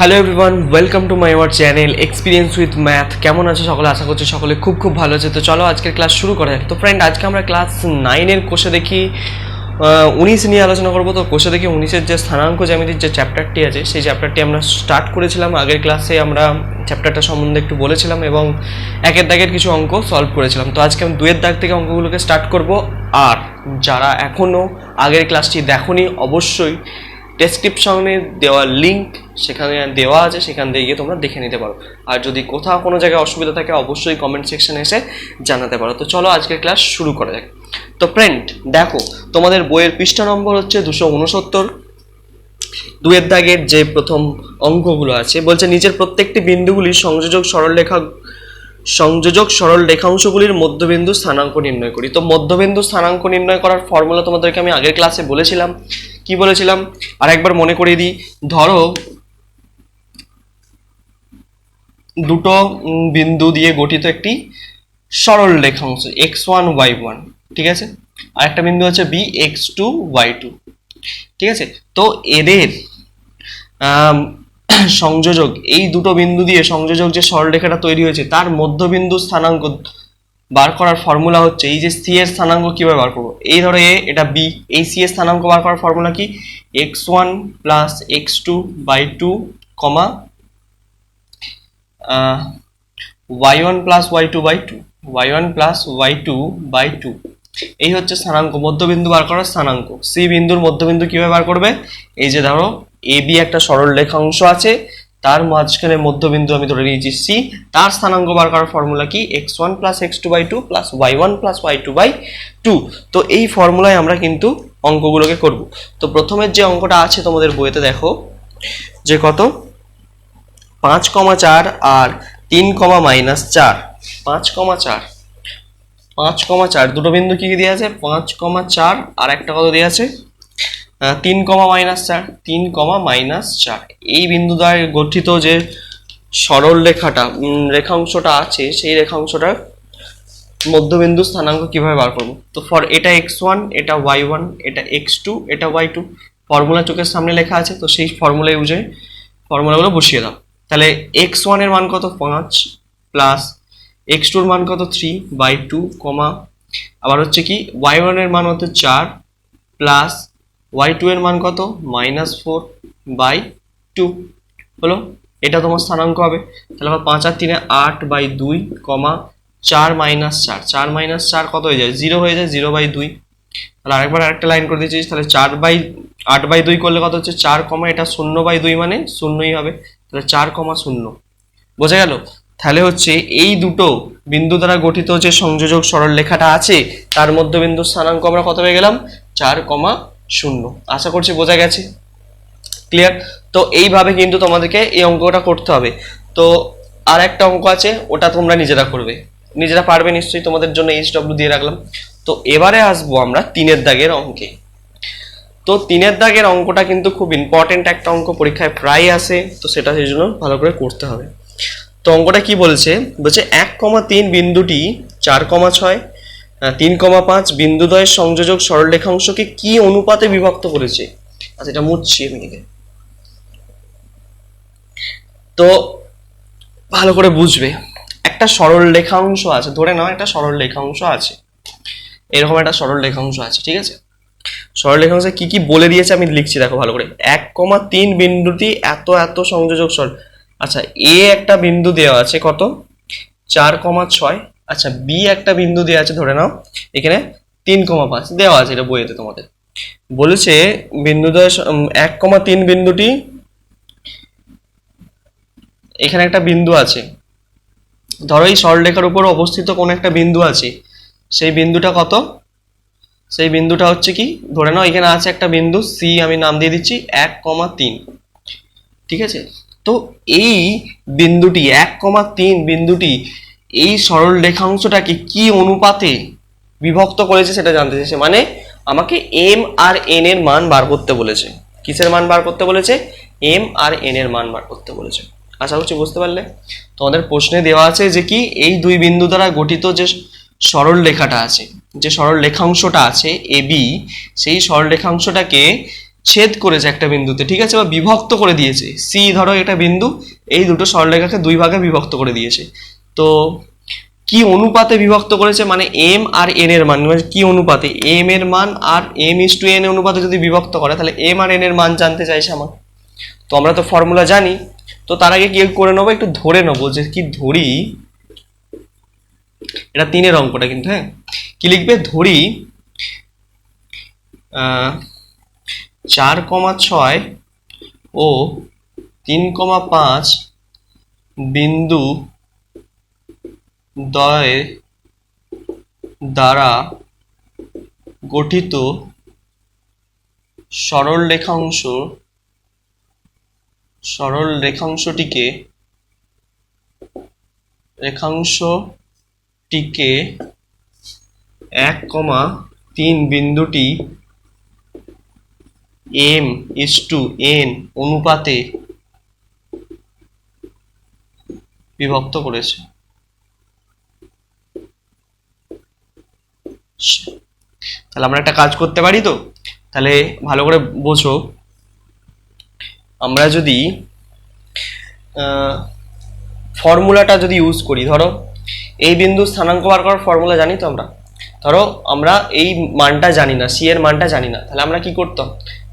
Hello everyone welcome to my our channel experience with math কেমন আছে সকলে? আশা করছি সকলে খুব খুব ভালো আছে। তো চলো আজকের ক্লাস শুরু করা যাক। তো ফ্রেন্ড আজকে আমরা ক্লাস নাইনের কোষে দেখি উনিশ নিয়ে আলোচনা করব। তো কোষে দেখি উনিশের যে স্থানাঙ্ক জ্যামিতির যে চ্যাপ্টারটি আছে, সেই চ্যাপ্টারটি আমরা স্টার্ট করেছিলাম। আগের ক্লাসে আমরা চ্যাপ্টারটা সম্বন্ধে একটু বলেছিলাম এবং একের দাগের কিছু অঙ্ক সলভ করেছিলাম। তো আজকে আমি দুয়ের দাগ থেকে অঙ্কগুলোকে স্টার্ট করব। আর যারা এখনও আগের ক্লাসটি দেখোনি, অবশ্যই ডেসক্রিপশনে দেওয়া লিঙ্ক সেখানে দেওয়া আছে, সেখান থেকে গিয়ে তোমরা দেখে নিতে পারো। আর যদি কোথাও কোনো জায়গায় অসুবিধা থাকে, অবশ্যই কমেন্ট সেকশনে এসে জানাতে পারো। তো চলো আজকের ক্লাস শুরু করা যাক। তো ফ্রেন্ড দেখো, তোমাদের বইয়ের পৃষ্ঠা নম্বর হচ্ছে দুশো উনসত্তর দুয়ের দাগের যে প্রথম অঙ্কগুলো আছে, বলছে নিচের প্রত্যেকটি বিন্দুগুলি সংযোজক সরলরেখা সংযোজক সরল রেখাংশগুলির মধ্যবিন্দু স্থানাঙ্ক নির্ণয় করি। তো মধ্যবিন্দু স্থানাঙ্ক নির্ণয় করার ফর্মুলা তোমাদেরকে আমি আগের ক্লাসে বলেছিলাম। কি বলেছিলাম? আর একবার মনে করিয়ে দিই। ধরো, দুটো বিন্দু দিয়ে গঠিত একটি সরল রেখাংশ এক্স ওয়ান ওয়াই ওয়ান ঠিক আছে? আর একটা বিন্দু আছে B X two Y two ঠিক আছে? তো এদের সংযোজক, এই দুটো বিন্দু দিয়ে সংযোজক যে সরলরেখাটা তৈরি হয়েছে, তার মধ্যবিন্দু স্থানাঙ্ক বার করার ফর্মুলা হচ্ছে এই যে সি এর স্থানাঙ্ক কীভাবে বার করব? এই ধরো এ এটা বি এই সি এর স্থানাঙ্ক বার করার ফর্মুলা কি? X one plus X two by two comma Y one plus Y two by two Y one plus Y two by two এই হচ্ছে স্থানাঙ্ক, মধ্যবিন্দু বার করার স্থানাঙ্ক। সি বিন্দুর মধ্যবিন্দু কীভাবে বার করবে? এই যে ধরো এ বি একটা সরল রেখাংশ আছে তার মাঝখানে মধ্যবিন্দু আমি ধরে নিয়েছি সি তার স্থানাঙ্ক বার করার ফর্মুলা কি? X one plus X two by two plus Y one plus Y two by two তো এই ফর্মুলায় আমরা কিন্তু অঙ্কগুলোকে করব। তো প্রথমের যে অঙ্কটা আছে তোমাদের বইতে দেখো, যে কত? পাঁচ কমা চার আর তিন কমা মাইনাস চার। পাঁচ কমা চার। পাঁচ কমা চার। দুটো বিন্দু কি কি দেওয়া আছে? পাঁচ কমা চার আর একটা কত দেওয়া আছে? তিন কমা মাইনাস চার, তিন কমা মাইনাস চার। এই বিন্দু দ্বারা গঠিত যে সরল রেখাটা রেখাংশটা আছে, সেই রেখাংশটার মধ্যবিন্দু স্থানাঙ্ক কীভাবে বার করব? তো ফর এটা এক্স ওয়ান এটা ওয়াই ওয়ান এটা এক্স টু এটা ওয়াই টু ফর্মুলা চোখের সামনে লেখা আছে, তো সেই ফর্মুলা ইউজে ফর্মুলাগুলো বসিয়ে দাও। তাহলে এক্স ওয়ানের মান কত? পাঁচ প্লাস এক্স টুর মান কত? Three by two comma. আবার হচ্ছে কি ওয়াই ওয়ানের মান হচ্ছে চার প্লাস ওয়াই টু এর মান কত? মাইনাস ফোর বাই টু হলো এটা তোমার স্থানাঙ্ক হবে। তাহলে আবার পাঁচ আর তিনে আট বাই দুই, কমা চার মাইনাস চার। চার মাইনাস চার কত হয়ে যায়? জিরো হয়ে যায় জিরো বাই দুই। তাহলে আরেকবার আরেকটা লাইন করে দিয়েছিস তাহলে চার বাই আট বাই দুই করলে কত হচ্ছে? চার কমা, এটা শূন্য বাই দুই মানে শূন্যই হবে। তাহলে চার কমা শূন্য। বোঝা গেল? তাহলে হচ্ছে এই দুটো বিন্দু দ্বারা গঠিত যে সংযোজক সরল লেখাটা আছে, তার মধ্যবিন্দু স্থানাঙ্ক আমরা কত পেয়ে গেলাম? চার কমা শূন্য। আশা করছি বোঝা গেছে? ক্লিয়ার তো এইভাবে কিন্তু তোমাদেরকে এই অঙ্কটা করতে হবে। তো আর একটা অঙ্ক আছে, ওটা তোমরা নিজেরা করবে। নিজেরা পারবে নিশ্চয়ই, তোমাদের জন্য এইচ ডব্লিউ দিয়ে রাখলাম। তো এবারে আসব আমরা তিনের দাগের অঙ্কে। তো তিনের দাগের অঙ্কটা কিন্তু খুব ইম্পর্টেন্ট একটা অঙ্ক, পরীক্ষায় প্রায় আসে, তো সেটা সেই জন্য ভালো করে করতে হবে। তো অঙ্কটা কি বলছে? বলছে এক কমা তিন বিন্দুটি চার কমা ছয় তিন কমা পাঁচ বিন্দুদ্বয়ের সংযোজক সরলরেখাংশকে কি অনুপাতে বিভক্ত করেছে? আচ্ছা এটা মুছছি আমি। তো ভালো করে বুঝবে। একটা সরল রেখাংশ আছে, ধরে নাও একটা সরল রেখাংশ আছে। এরকম একটা সরল রেখাংশ আছে, ঠিক আছে? সরল রেখাংশে কি কি বলে দিয়েছে আমি লিখছি, দেখো ভালো করে। এক কমা তিন বিন্দুটি এত এত সংযোজক সরল। আচ্ছা এ একটা বিন্দু দেওয়া আছে কত? চার কমা ছয় আচ্ছা বি একটা বিন্দু দেওয়া আছে, ধরে নাও, এখানে তিন কমা পাঁচ দেওয়া আছে এটা বইয়েতে তোমাদের। বলেছে বিন্দুদ্বয় স- এক কমা তিন বিন্দুটি, এখানে একটা বিন্দু আছে। ধরো এই সরলরেখার উপর অবস্থিত কোন একটা বিন্দু আছে, সেই বিন্দুটা কত? সেই বিন্দুটা হচ্ছে কি? ধরে নাও, এখানে আছে একটা বিন্দু সি আমি নাম দিয়ে দিচ্ছি, এক কমা তিন। ঠিক আছে? তো এই বিন্দুটি, এক কমা তিন বিন্দুটি এই সরল রেখাংশটাকে কি অনুপাতে বিভক্ত করেছে সেটা জানতে চাইছে মানে আমাকে এম আর এন এর মান বার করতে বলেছে। কিসের মান বার করতে বলেছে? এম আর এন এর মান বার করতে বলেছে। আশা করছি বুঝতে পারলে? তোমাদের প্রশ্নে দেওয়া আছে যে কি, এই দুই বিন্দু দ্বারা গঠিত যে সরল রেখাটা আছে, যে সরল রেখাংশটা আছে এ বি সেই সরল রেখাংশটাকে ছেদ করেছে একটা বিন্দুতে, ঠিক আছে? বা বিভক্ত করে দিয়েছে। সি ধরো এটা বিন্দু, এই দুটো সরলরেখাকে দুই ভাগে বিভক্ত করে দিয়েছে। তো কি অনুপাতে বিভক্ত করেছে? মানে এম আর এন এর মান। মানে কি অনুপাতে? এম এর মান আর এম ইস টু এন অনুপাতে যদি বিভক্ত করে, তাহলে এম আর এন এর মান জানতে চাইছে আমার। তো আমরা তো ফর্মুলা জানি। তো তার আগে কি করে নেব, একটু ধরে নেব যে কি ধরি। এটা তিনের অঙ্কটা কিন্তু হ্যাঁ? কি লিখবে? ধরি চার কমা ছয় ও তিন কমা পাঁচ বিন্দু দয় দ্বারা গঠিত সরল রেখাংশ, সরল রেখাংশটিকে রেখাংশটিকে এক কমা তিন বিন্দুটি এম ইস টু এন অনুপাতে বিভক্ত করেছে। তাহলে আমরা একটা কাজ করতে পারি তো? তাহলে ভালো করে বোঝো। আমরা যদি ফর্মুলাটা যদি ইউজ করি, ধরো, এই বিন্দু স্থানাঙ্ক বার করার ফর্মুলা জানি তো আমরা? ধরো, আমরা এই মানটা জানি না সি এর মানটা জানি না, তাহলে আমরা কি করতাম?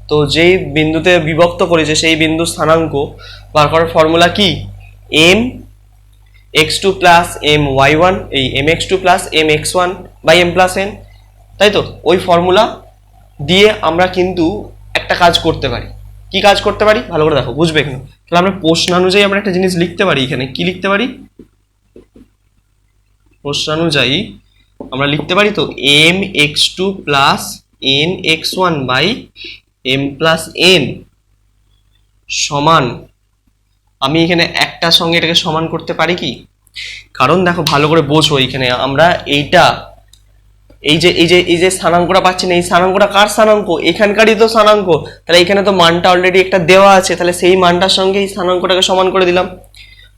তো যেই বিন্দুতে বিভক্ত করেছে, সেই বিন্দু স্থানাঙ্ক বার করার ফর্মুলা কি? M X two plus M Y one এই M X two plus M X one by M plus N তাই তো? ওই ফর্মুলা দিয়ে আমরা কিন্তু একটা কাজ করতে পারি। কি কাজ করতে পারি? ভালো করে দেখো, বুঝবে এখানে। তাহলে আমরা প্রশ্নানুযায়ী আমরা একটা জিনিস লিখতে পারি এখানে। কি লিখতে পারি? প্রশ্নানুযায়ী আমরা লিখতে পারি তো M X two plus N X one by M plus N সমান, আমি এখানে একটার সঙ্গে এটাকে সমান করতে পারি কি? কারণ দেখো, ভালো করে বোঝো এইখানে আমরা এইটা এই যে এই যে এই যে স্থানাঙ্কটা না এই স্থানাঙ্কটা কার স্থানাঙ্ক? এখানকারই তো স্থানাঙ্ক। তাহলে এখানে তো মানটা অলরেডি একটা দেওয়া আছে। তাহলে সেই মানটার সঙ্গে এই স্থানাঙ্কটাকে সমান করে দিলাম।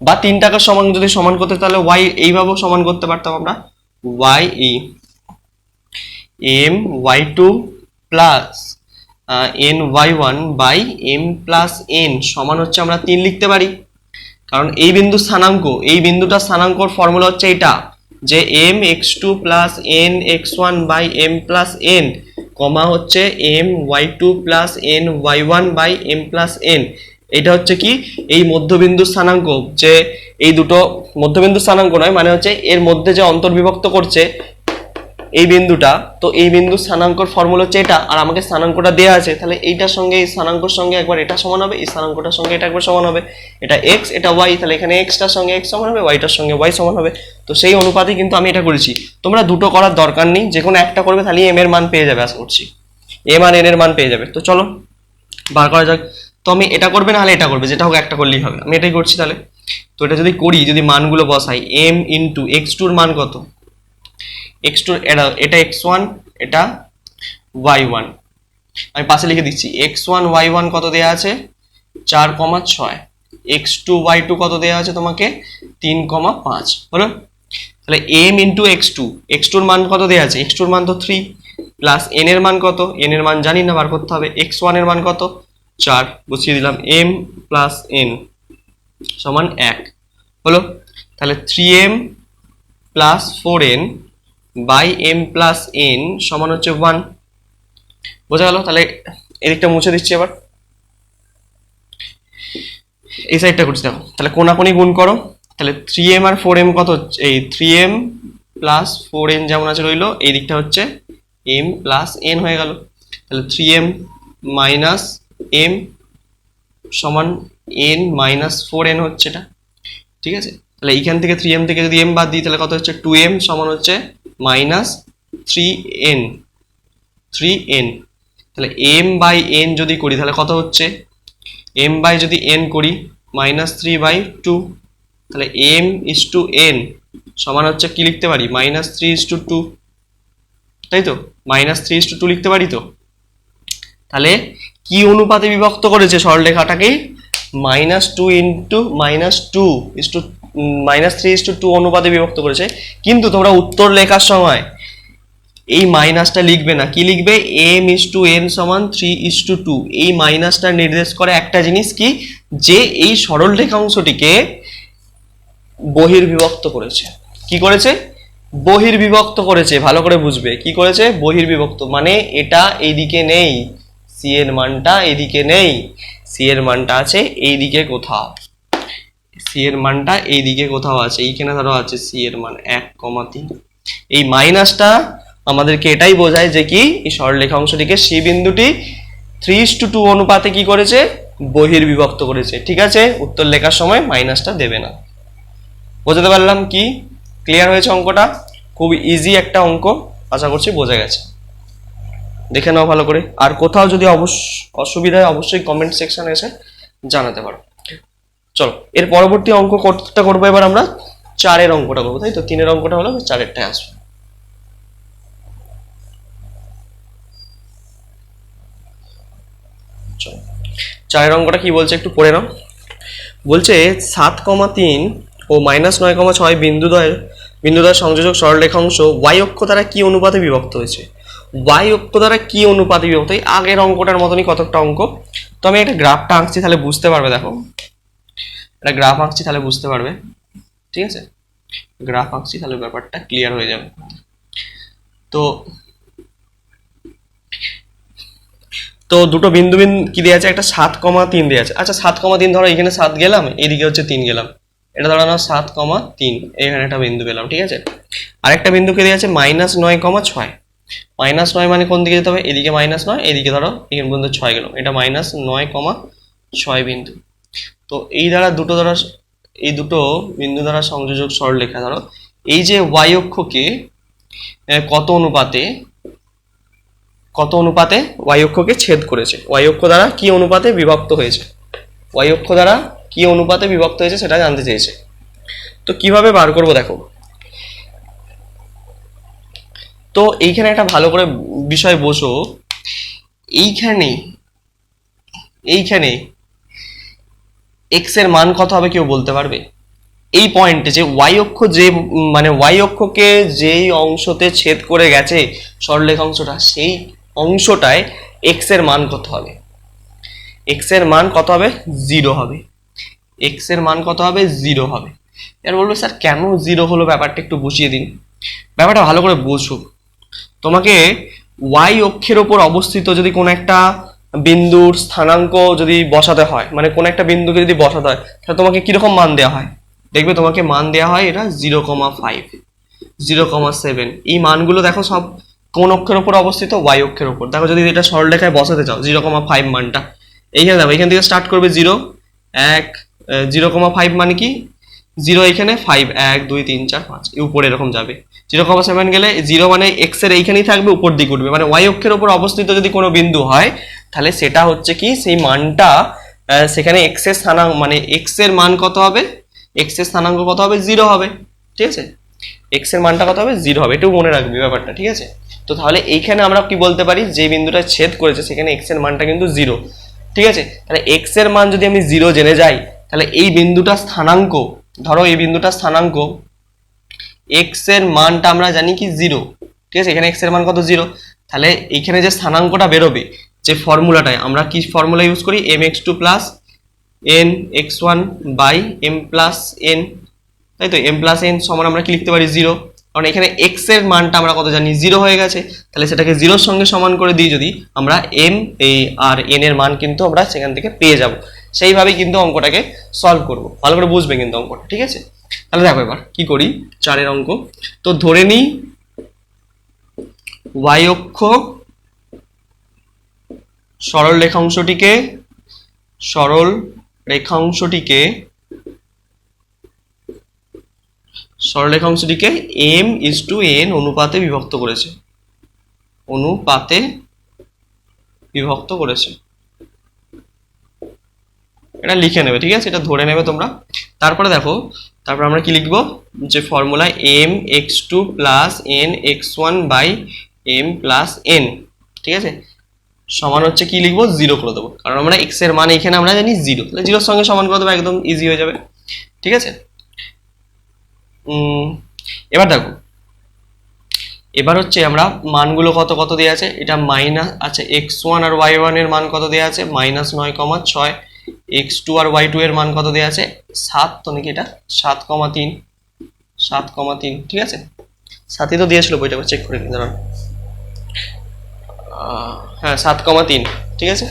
বা তিন টাকার সমান, যদি সমান করতে, তাহলে ওয়াই এইভাবেও সমান করতে পারতাম আমরা। Y E M Y two plus N Y one by M plus N সমান হচ্ছে আমরা তিন লিখতে পারি। কারণ এই বিন্দু স্থানাঙ্ক, এই বিন্দুটা স্থানাঙ্কর ফর্মুলা হচ্ছে এটা। যে M X two plus N X one by M plus N comma হচ্ছে M Y two plus N Y one by M plus N এটা হচ্ছে কি? এই মধ্যবিন্দু স্থানাঙ্ক যে এই দুটো মধ্যবিন্দু স্থানাঙ্ক নয় মানে হচ্ছে এর মধ্যে যে অন্তর্বিভক্ত করছে এই বিন্দুটা, তো এই বিন্দু স্থানাঙ্কর ফর্মুলা হচ্ছে এটা, আর আমাকে স্থানাঙ্কটা দেওয়া আছে, তাহলে এইটার সঙ্গে, এই স্থানাঙ্কর সঙ্গে একবার এটা সমান হবে, এই স্থানাঙ্কটার সঙ্গে এটা একবার সমান হবে, এটা এক্স এটা ওয়াই তাহলে এখানে এক্সটার সঙ্গে এক্স সমান হবে ওয়াইটার সঙ্গে ওয়াই সমান হবে, তো সেই অনুপাতে কিন্তু আমি এটা করেছি। তোমরা দুটো করার দরকার নেই যে কোনো একটা করবে, তাহলে এম এর মান পেয়ে যাবে, আশা করছি। এম আর এন এর মান পেয়ে যাবে, তো চলো, বার করা যাক। তো আমি এটা করবে না হলে এটা করবে, যেটা হোক একটা করলেই হবে। আমি এটাই করছি তাহলে। তো এটা যদি করি, যদি মানগুলো বসাই এম ইন্টু এক্স টুর মান কত? এক্স টু এটা এক্স ওয়ান এটা ওয়াই ওয়ান আমি পাশে লিখে দিচ্ছি এক্স ওয়ান ওয়াই ওয়ান কত দেওয়া আছে? চার কমা ছয়। এক্স টু ওয়াই টু কত দেওয়া আছে তোমাকে? তিন কমা পাঁচ। হলো তাহলে M into X two X টুর মান কত দেওয়া আছে? এক্স টুর মান তো থ্রি প্লাস এন এর মান কত? এন এর মান জানি না, বার করতে হবে। এক্স ওয়ানের মান কত? চার বসিয়ে দিলাম এম প্লাস এন সমান এক। হলো তাহলে three M plus four N by M plus N সমান হচ্ছে ওয়ান। বোঝা গেল? তাহলে এদিকটা মুছে দিচ্ছি এবার। এই সাইডটা করছি, দেখো। তাহলে কোনাকুনি গুণ করো। তাহলে থ্রি এম আর ফোর এম কত হচ্ছে? এই three M plus four N যেমন আছে রইল, এই দিকটা হচ্ছে এম প্লাস এন হয়ে গেল। তাহলে থ্রি এম মাইনাস এম সমান এন মাইনাস ফোর এন হচ্ছে এটা। ঠিক আছে? তাহলে এইখান থেকে থ্রি এম থেকে যদি এম বাদ দিই, তাহলে কত হচ্ছে? টু এম সমান হচ্ছে minus three N three N. তাহলে এম বাই এন যদি করি, তাহলে কত হচ্ছে? এম বাই যদি এন করি, মাইনাস থ্রি বাই টু। তাহলে এম ইস টু এন সমান হচ্ছে কি লিখতে পারি? Minus three is two two. তাই তো? Minus three is two two লিখতে পারি তো? তাহলে কি অনুপাতে বিভক্ত করেছে সরলরেখাটাকে? Minus two into minus two is two minus three is two two অনুপাতে বিভক্ত করেছে। কিন্তু তোমরা উত্তর লেখার সময় এই মাইনাসটা লিখবে না। কি লিখবে? এম ইস টু এন সমান থ্রি ইস টু টু। এই মাইনাসটা নির্দেশ করে একটা জিনিস কি? যে এই সরল রেখাংশটিকে বহির্বিভক্ত করেছে। কি করেছে? বহির্বিভক্ত করেছে। ভালো করে বুঝবে। কি করেছে? বহির্বিভক্ত। মানে এটা এইদিকে নেই। সি এর মানটা এইদিকে নেই। সি এর মানটা আছে এইদিকে কোথাও। সি এর মানটা এইদিকে কোথাও আছে, এইখানে ধরো আছে সি এর মান এক কমা তিন। এই মাইনাসটা আমাদেরকে এটাই বোঝায় যে কি, এই সরলরেখাংশটিকে সি বিন্দুটি থ্রি টু টু অনুপাতে কি করেছে? বহির্বিভক্ত করেছে, ঠিক আছে? উত্তর লেখার সময় মাইনাসটা দেবে না। বোঝাতে পারলাম কি? ক্লিয়ার হয়েছে অঙ্কটা? খুব ইজি একটা অঙ্ক, আশা করছি বোঝা গেছে। দেখে নাও ভালো করে। আর কোথাও যদি অবশ্য অসুবিধা হয়, অবশ্যই কমেন্ট সেকশনে এসে জানাতে পারো। চলো, এর পরবর্তী অঙ্ক কতটা করব এবার আমরা? চারের অঙ্কটা করব, তাই তো? তিনের অঙ্কটা হলো চারেরটায় আসবে। চারের অঙ্কটা কি বলছে একটু পড়ে নাও। বলছে সাত কমা তিন ও মাইনাস নয় কমা ছয় বিন্দুদ্বয় বিন্দুদ্বয় সংযোজক সরলরেখাংশ ওয়াই অক্ষ দ্বারা কি অনুপাতে বিভক্ত হয়েছে? ওয়াই অক্ষ দ্বারা কি অনুপাতে বিভক্ত? এই আগের অঙ্কটার মতনই কতকটা অঙ্ক। তো আমি একটা গ্রাফটা আঁকছি, তাহলে বুঝতে পারবে, দেখো। একটা গ্রাফ আঁকছি তাহলে বুঝতে পারবে। ঠিক আছে? গ্রাফ আঁকছি তাহলে ব্যাপারটা ক্লিয়ার হয়ে যাবে। তো তো দুটো বিন্দু বিন্দু কি দেওয়া আছে? একটা সাত কমা তিন দেওয়া আছে। আচ্ছা সাত কমা তিন ধরো, এখানে সাত গেলাম এদিকে হচ্ছে তিন গেলাম। এটা ধরো না সাত কমা তিন, এখানে একটা বিন্দু পেলাম, ঠিক আছে? আরেকটা বিন্দুকে দেওয়া আছে? মাইনাস নয় কমা ছয়। মাইনাস নয় মানে কোন দিকে যেতে হবে? এদিকে মাইনাস নয়, এদিকে ধরো, এখানে পর্যন্ত ছয় গেলাম এটা মাইনাস নয় কমা ছয় বিন্দু। তো এই দ্বারা দুটো দ্বারা এই দুটো বিন্দু দ্বারা সংযোজক সরলরেখা ধরো। এই যে ওয়াই অক্ষকে কত অনুপাতে কত অনুপাতে ওয়াই অক্ষকে ছেদ করেছে? ওয়াই অক্ষ দ্বারা কি অনুপাতে বিভক্ত হয়েছে? ওয়াই অক্ষ দ্বারা কি অনুপাতে বিভক্ত হয়েছে সেটা জানতে চেয়েছে। তো কীভাবে বার করব দেখো। তো এইখানে একটা ভালো করে বিষয় বসো এইখানে এইখানে এক্সের মান কত হবে কেউ বলতে পারবে? এই পয়েন্টে যে ওয়াই অক্ষ যে মানে ওয়াই অক্ষকে যেই অংশতে ছেদ করে গেছে সরলরেখা অংশটা, সেই অংশটায় এক্সের মান কত হবে? এক্সের মান কত হবে? জিরো হবে। এক্সের মান কত হবে? জিরো হবে। এর বলব, স্যার, কেন জিরো হলো? ব্যাপারটা একটু বুঝিয়ে দিন। ব্যাপারটা ভালো করে বোঝো। তোমাকে ওয়াই অক্ষের ওপর অবস্থিত যদি কোনো একটা বিন্দুর স্থানাঙ্ক যদি বসাতে হয় মানে কোনো একটা বিন্দুকে যদি বসাতে হয়, তাহলে তোমাকে কীরকম মান দেওয়া হয়? দেখবে তোমাকে মান দেওয়া হয় এটা zero comma five zero comma seven এই মানগুলো দেখো সব কোন অক্ষের ওপর অবস্থিত ওয়াই অক্ষের ওপর দেখো যদি এটা সরলরেখায় বসাতে চাও জিরো কমা ফাইভ মানটা। এইখানে দেখো এখান থেকে স্টার্ট করবে জিরো এক জিরো কমা ফাইভ মানে কি? জিরো এখানে ফাইভ এক, দুই, তিন, চার, পাঁচ উপরে এরকম যাবে। জিরো কমা সেভেন গেলে জিরো মানে এক্সের এইখানেই থাকবে, উপর দিকে উঠবে। মানে ওয়াই অক্ষের উপর অবস্থিত যদি কোনো বিন্দু হয়, তাহলে সেটা হচ্ছে কি, সেই মানটা সেখানে এক্সের স্থানাঙ্ক মানে এক্সের মান কত হবে? এক্সের স্থানাঙ্ক কত হবে? জিরো হবে। ঠিক আছে? এক্সের মানটা কত হবে? জিরো হবে। এটাও মনে রাখবি ব্যাপারটা, ঠিক আছে? তো তাহলে এইখানে আমরা কি বলতে পারি, যে বিন্দুটা ছেদ করেছে, সেখানে এক্সের মানটা কিন্তু জিরো ঠিক আছে? তাহলে এক্সের মান যদি আমি জিরো জেনে যাই, তাহলে এই বিন্দুটা স্থানাঙ্ক ধরো এই বিন্দুটা স্থানাঙ্ক এক্সের মানটা আমরা জানি কি জিরো ঠিক আছে? এখানে এক্সের মান কত জিরো তাহলে এইখানে যে স্থানাঙ্কটা বেরোবে, যে ফর্মুলাটায় আমরা কি ফর্মুলা ইউজ করি? M X two plus N X one by M plus N তাই তো? এম প্লাস এন সমান আমরা কি লিখতে পারি? জিরো কারণ এখানে এক্সের মানটা আমরা কত জানি? জিরো হয়ে গেছে। তাহলে সেটাকে জিরোর সঙ্গে সমান করে দিই যদি আমরা এম এই আর এন এর মান কিন্তু আমরা সেখান থেকে পেয়ে যাব। সেইভাবেই কিন্তু অঙ্কটাকে সলভ করব। ভালো করে বুঝবে কিন্তু অঙ্কটা, ঠিক আছে? তাহলে দেখো এবার কি করি? চারের অঙ্ক। তো ধরে নিই ওয়াই অক্ষ সরল রেখাংশটিকে সরল রেখাংশটিকে সরলরেখাংশটিকে এম ইস টু এন অনুপাতে বিভক্ত করেছে। অনুপাতে বিভক্ত করেছে। এটা লিখে নেবে, ঠিক আছে? এটা ধরে নেবে তোমরা। তারপরে দেখো, তারপর আমরা কি লিখব? যে formula M X two plus N X one by M plus N ঠিক আছে? সমান হচ্ছে কি লিখব? জিরো করে দেবো। কারণ আমরা এক্সের মান এখানে আমরা জানি জিরো তাহলে জিরোর সঙ্গে সমান করে দেবো, একদম ইজি হয়ে যাবে। ঠিক আছে? এবার দেখো। এবার হচ্ছে আমরা মানগুলো কত কত দেওয়া আছে? এটা মাইনাস আচ্ছা এক্স ওয়ান আর ওয়াই ওয়ানের মান কত দেওয়া আছে? মাইনাস নয় কমা ছয়। এক্স টু আর ওয়াই টু এর মান কত দেওয়া আছে? সাত, তো নাকি এটা? সাত কমা তিন। সাত কমা তিন, ঠিক আছে? সাতই তো দিয়েছিল বইটা চেক করে নিন, দাঁড়ান। হ্যাঁ সাত কমা তিন, ঠিক আছে?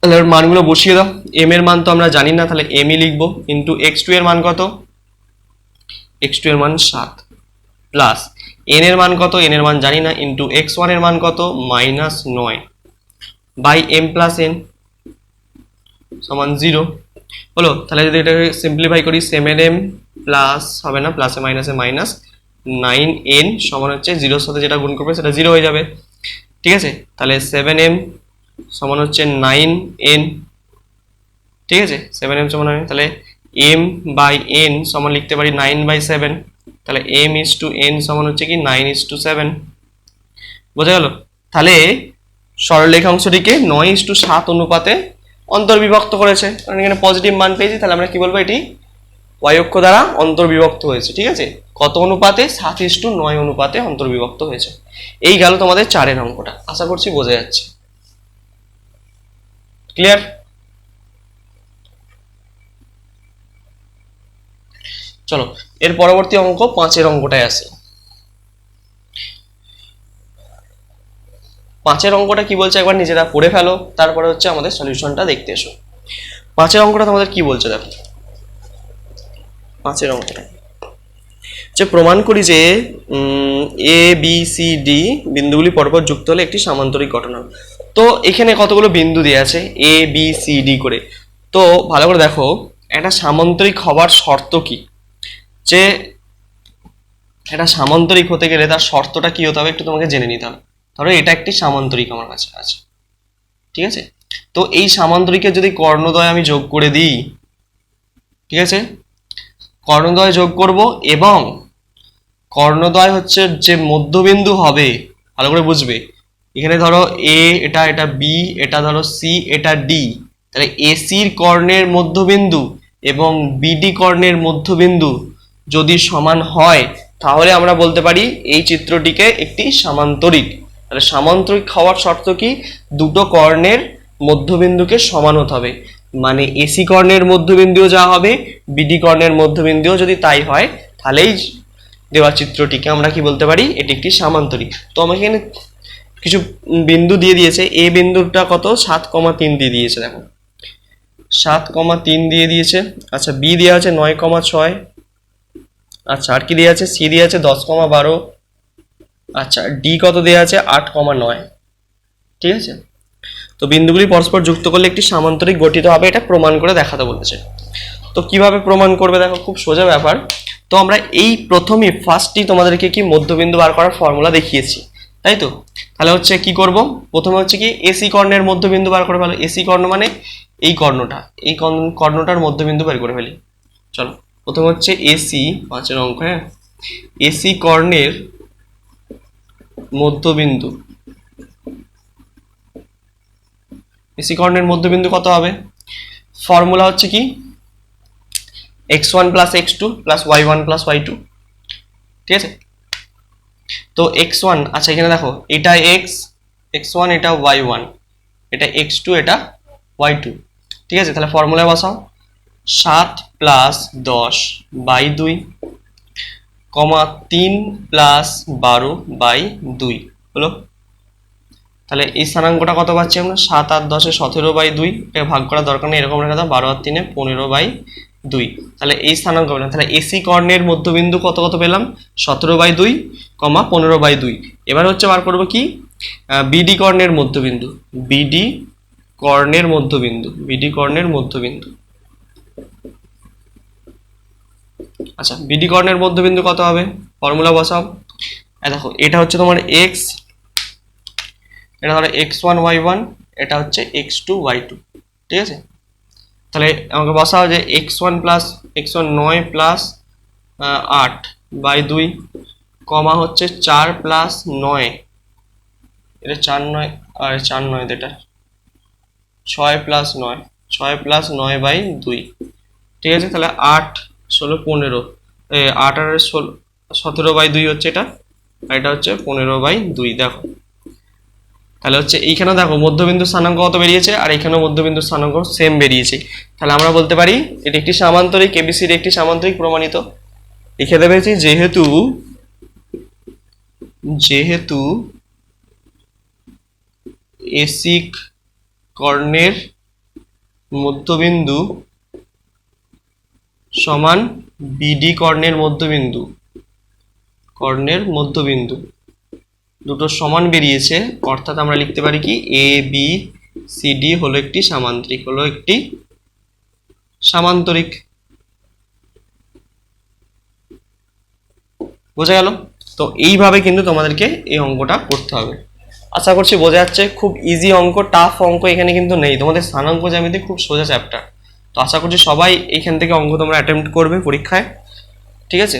তাহলে মানগুলো বসিয়ে দাও। এম এর মান তো আমরা জানি না, তাহলে এমই লিখব। ইন্টু এক্স টু এর মান কত? এক্স টু এর মান সাত। প্লাস এন এর মান কত? এন এর মান জানি না। ইন্টু এক্স ওয়ানের মান কত? মাইনাস নয়। বাই এম প্লাস এন সমান জিরো হলো তাহলে যদি এটাকে সিম্পলিফাই করি সেভেন এম প্লাস হবে না প্লাসে মাইনাসে মাইনাস নাইন এন সমান হচ্ছে জিরোর সাথে যেটা গুণ করবে, সেটা জিরো হয়ে যাবে। ঠিক আছে? তাহলে সেভেন এম সমান হচ্ছে নাইন এন ঠিক আছে? সেভেন এম সমান হবে, তাহলে এম বাই এন সমান লিখতে পারি নাইন বাই সেভেন তাহলে এম ইস টু এন সমান হচ্ছে কি নাইন ইস টু সেভেন বোঝা গেল? তাহলে সরলরেখাংশটিকে নয় ইস টু সাত অনুপাতে অন্তর্বিভক্ত করেছে। কারণ এখানে পজিটিভ মান পেয়েছি, তাহলে আমরা কি বলব এটি? অক্ষ দ্বারা অন্তর্বিভক্ত হয়েছে, ঠিক আছে? কত অনুপাতে? সাত ইস টু নয় অনুপাতে অন্তর্বিভক্ত হয়েছে। এই গেল তোমাদের চারের অঙ্কটা। আশা করছি বোঝা যাচ্ছে। ক্লিয়ার চলো, এর পরবর্তী অঙ্ক পাঁচের অঙ্কটায় আসি। পাঁচের অঙ্কটা কি বলছে একবার নিজেরা পড়ে ফেলো, তারপরে হচ্ছে আমাদের সলিউশনটা দেখতে এসো। পাঁচের অঙ্কটা তোমাদের কি বলছে দেখো? পাঁচের অঙ্কটা। যে প্রমাণ করি যে এ বি সি ডি বিন্দুগুলি পরপর যুক্ত হলে একটি সামান্তরিক ঘটনা তো এখানে কতগুলো বিন্দু দেওয়া আছে? এ বি সি ডি করে। তো ভালো করে দেখো, একটা সামান্তরিক হবার শর্ত কি? যে, একটা সামান্তরিক হতে গেলে তার শর্তটা কি হতে হবে একটু তোমাকে জেনে নিতে হবে। ধরো এটা একটি সামান্তরিক আমার কাছে আছে। ঠিক আছে? তো এই সামান্তরিকে যদি কর্ণদ্বয় আমি যোগ করে দিই, ঠিক আছে? কর্ণদ্বয় যোগ করব এবং কর্ণদ্বয় হচ্ছে যে মধ্যবিন্দু হবে, ভালো করে বুঝবে। এখানে ধরো এ এটা এটা বি এটা ধরো সি এটা ডি তাহলে এসির কর্ণের মধ্যবিন্দু এবং বিডি কর্ণের মধ্যবিন্দু যদি সমান হয়, তাহলে আমরা বলতে পারি এই চিত্রটিকে একটি সামান্তরিক। তাহলে সামান্তরিক হওয়ার শর্ত কি? দুটো কর্ণের মধ্যবিন্দুকে সমান হতে হবে। মানে এসি কর্ণের মধ্যবিন্দুও যা হবে বিডি কর্ণের মধ্যবিন্দুও যদি তাই হয়, তাহলেই দেওয়া চিত্রটিকে আমরা কি বলতে পারি? এটি একটি সামান্তরিক। তো আমাকে এখানে কিছু বিন্দু দিয়ে দিয়েছে। এ বিন্দুটা কত? সাত কমা তিন দিয়ে দিয়েছে, দেখো। সাত কমা তিন দিয়ে দিয়েছে। আচ্ছা বি দেওয়া আছে নয় কমা ছয়। আচ্ছা আর কি দেওয়া আছে? সি দেওয়া আছে দশ কমা বারো। আচ্ছা ডি কত দেওয়া আছে? আট কমা নয়। ঠিক আছে? তো বিন্দুগুলি পরস্পর যুক্ত করলে একটি সামান্তরিক গঠিত হবে, এটা প্রমাণ করে দেখাতে বলেছে। তো কীভাবে প্রমাণ করবে দেখো, খুব সোজা ব্যাপার। তো আমরা এই প্রথমই ফার্স্টই তোমাদেরকে কি মধ্যবিন্দু বার করার ফর্মুলা দেখিয়েছি, তাই তো? তাহলে হচ্ছে কি করব? প্রথমে হচ্ছে কি এসি কর্ণের মধ্যবিন্দু বার করে ফেলো। এসি কর্ণ মানে এই কর্ণটা। এই কর্ণ- কর্ণটার মধ্যবিন্দু বের করে ফেলি। চলো, প্রথমে হচ্ছে এসি পাঁচের অঙ্ক হ্যাঁ? এসি কর্ণের মধ্যবিন্দু। এসি কর্ণের মধ্যবিন্দু কত হবে? ফর্মুলা হচ্ছে কি? X one plus X two plus Y one plus Y two. ঠিক আছে? তো এক্স ওয়ান আচ্ছা এখানে দেখো, এটা এক্স এক্স ওয়ান এটা ওয়াই ওয়ান, এটা এক্স টু এটা ওয়াই টু। ঠিক আছে? তাহলে ফর্মুলায় বসাও। সাত প্লাস দশ বাই দুই কমা তিন প্লাস বারো বাই দুই। হলো? তাহলে এই স্থানাঙ্কটা কত পাচ্ছি আমরা? সাত আর দশে সতেরো বাই দুই। এটা ভাগ করার দরকার নেই, এরকম রেখে দাও, বারো আর তিনে পনেরো বাই দুই। তাহলে এই স্থানাঙ্ক পেলাম। তাহলে এসি কর্ণের মধ্যবিন্দু কত কত পেলাম? সতেরো বাই দুই কমা পনেরো বাই দুই। এবার হচ্ছে বার করব কি? বিডি কর্ণের মধ্যবিন্দু। বিডি কর্ণের মধ্যবিন্দু। বিডি কর্ণের মধ্যবিন্দু। আচ্ছা বিডি কর্ণের মধ্যবিন্দু কত হবে? ফর্মুলা বসাও। দেখো, এটা হচ্ছে তোমার এক্স এটা ধরো এক্স ওয়ান ওয়াই ওয়ান এটা হচ্ছে এক্স টু ওয়াই টু ঠিক আছে? তাহলে আমাকে বসাও যে X one plus X one নয় প্লাস আট বাই দুই, কমা হচ্ছে চার প্লাস নয়। এটা চার নয় আর চার নয় এটা ছয় প্লাস নয়, ছয় প্লাস নয় বাই দুই। ঠিক আছে? তাহলে আট ষোলো, পনেরো। আর ষোলো, সতেরো বাই দুই হচ্ছে এটা, আর এটা হচ্ছে পনেরো বাই দুই, দেখো। তাহলে হচ্ছে এইখানে দেখো, মধ্যবিন্দু স্থানাঙ্ক কত বেরিয়েছে, আর এখানেও মধ্যবিন্দু স্থানাঙ্ক সেম বেরিয়েছে। তাহলে আমরা বলতে পারি, এটি একটি সামান্তরিক এবিসির একটি সামান্তরিক প্রমাণিত। লিখে দেবেছি যেহেতু যেহেতু এসিক কর্ণের মধ্যবিন্দু সমান বিডি কর্ণের মধ্যবিন্দু। কর্ণের মধ্যবিন্দু। দুটো সমান বেরিয়েছে, অর্থাৎ আমরা লিখতে পারি কি? এ বি সি ডি হলো একটি সামান্তরিক, হলো একটি সামান্তরিক। বোঝা গেল? তো এইভাবে কিন্তু তোমাদেরকে এই অঙ্কটা করতে হবে। আশা করছি বোঝা যাচ্ছে, খুব ইজি অঙ্ক টাফ অঙ্ক এখানে কিন্তু নেই। তোমাদের স্থানাঙ্ক জ্যামিতি খুব সোজা চ্যাপ্টার তো আশা করছি সবাই এইখান থেকে অঙ্ক তোমরা অ্যাটেম্প্ট করবে পরীক্ষায়। ঠিক আছে?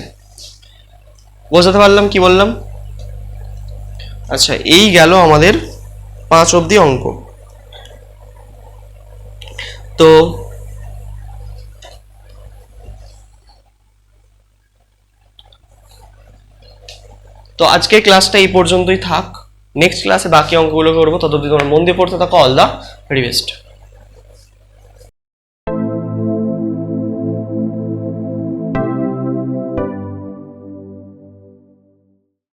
বোঝাতে পারলাম, কি বললাম? আচ্ছা এই গেল আমাদের পাঁচ অবধি অঙ্ক। তো তো আজকের ক্লাসটা এই পর্যন্তই থাক। নেক্সট ক্লাসে বাকি অঙ্কগুলো করব। ততদিন তোমার মন দিয়ে পড়তে থাকো। All the very best